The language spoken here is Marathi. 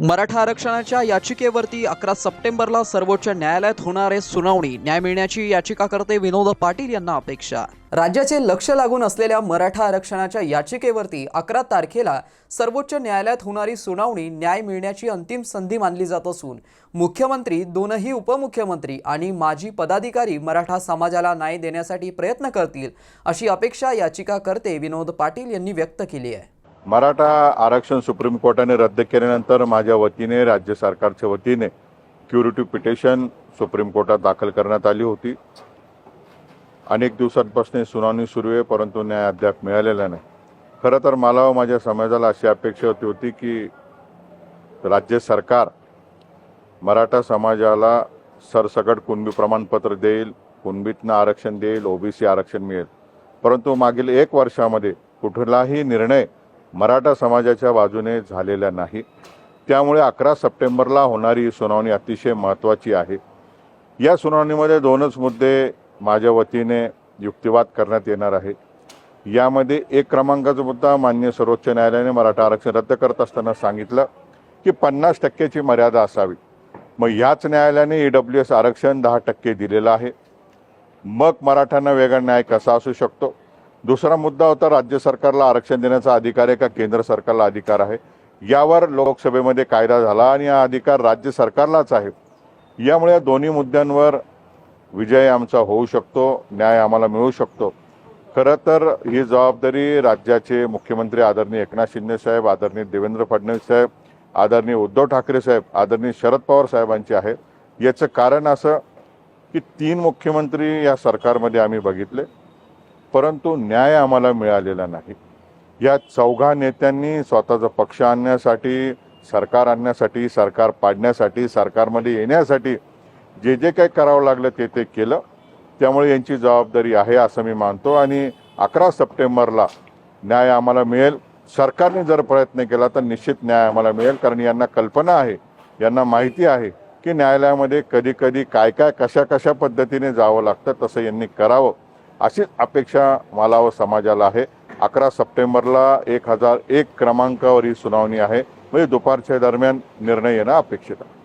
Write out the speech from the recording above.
मराठा आरक्षणाच्या याचिकेवरती अकरा सप्टेंबरला सर्वोच्च न्यायालयात होणार आहे सुनावणी न्याय मिळण्याची याचिकाकर्ते विनोद पाटील यांना अपेक्षा. राज्याचे लक्ष लागून असलेल्या मराठा आरक्षणाच्या याचिकेवरती अकरा तारखेला सर्वोच्च न्यायालयात होणारी सुनावणी न्याय मिळण्याची अंतिम संधी मानली जात असून मुख्यमंत्री दोनही उपमुख्यमंत्री आणि माजी पदाधिकारी मराठा समाजाला न्याय देण्यासाठी प्रयत्न करतील अशी अपेक्षा याचिकाकर्ते विनोद पाटील यांनी व्यक्त केली आहे. मराठा आरक्षण सुप्रीम कोर्टाने रद्द केल्यानंतर माझ्या वतीने राज्य सरकारच्या वतीने क्युरिटी पिटिशन सुप्रीम कोर्टात दाखल करण्यात आली होती. अनेक दिवसांपासून सुनावणी सुरू आहे परंतु न्याय अद्याप मिळालेला नाही. खरं तर मला व माझ्या समाजाला अशी अपेक्षा होती होती की राज्य सरकार मराठा समाजाला सरसकट कुणबी प्रमाणपत्र देईल कुणबीतनं आरक्षण देईल ओबीसी आरक्षण मिळेल. परंतु मागील एक वर्षामध्ये कुठलाही निर्णय मराठा समाजाच्या बाजूने झालेल्या नाही. त्यामुळे अकरा सप्टेंबरला होणारी ही सुनावणी अतिशय महत्त्वाची आहे. या सुनावणीमध्ये दोनच मुद्दे माझ्या वतीने युक्तिवाद करण्यात येणार आहे. यामध्ये एक क्रमांकाचा मुद्दा मान्य सर्वोच्च न्यायालयाने मराठा आरक्षण रद्द करत असताना सांगितलं की पन्नास टक्क्याची मर्यादा असावी. मग याच न्यायालयाने ई डब्ल्यू एस आरक्षण दहा टक्के दिलेलं आहे. मग मराठ्यांना वेगळा न्याय कसा असू शकतो? दुसरा मुद्दा होता राज्य सरकारला आरक्षण देण्याचा अधिकार आहे का? केंद्र सरकारला अधिकार आहे. यावर लोकसभेमध्ये कायदा झाला आणि हा अधिकार राज्य सरकारलाच आहे. यामुळे या दोन्ही मुद्द्यांवर विजय आमचा होऊ शकतो न्याय आम्हाला मिळू शकतो. खरं तर ही जबाबदारी राज्याचे मुख्यमंत्री आदरणीय एकनाथ शिंदे साहेब आदरणीय देवेंद्र फडणवीस साहेब आदरणीय उद्धव ठाकरे साहेब आदरणीय शरद पवार साहेबांची आहे. याचं कारण असं की तीन मुख्यमंत्री या सरकारमध्ये आम्ही बघितले. परंतु न्याय आम्हाला मिळालेला नाही. या चौघा नेत्यांनी स्वतःचा पक्ष आणण्यासाठी सरकार आणण्यासाठी सरकार पाडण्यासाठी सरकारमध्ये येण्यासाठी जे जे काही करावं लागलं ते ते केलं. त्यामुळे यांची जबाबदारी आहे असं मी मानतो आणि अकरा सप्टेंबरला न्याय आम्हाला मिळेल. सरकारने जर प्रयत्न केला तर निश्चित न्याय आम्हाला मिळेल कारण यांना कल्पना आहे यांना माहिती आहे की न्यायालयामध्ये कधी कधी काय काय कशा कशा पद्धतीने जावं लागतं तसं यांनी करावं. अशीच अपेक्षा मला व समाजाला आहे. अकरा सप्टेंबरला एक हजार एक क्रमांकावर ही सुनावणी आहे. म्हणजे दुपारच्या दरम्यान निर्णय येणं अपेक्षित आहे.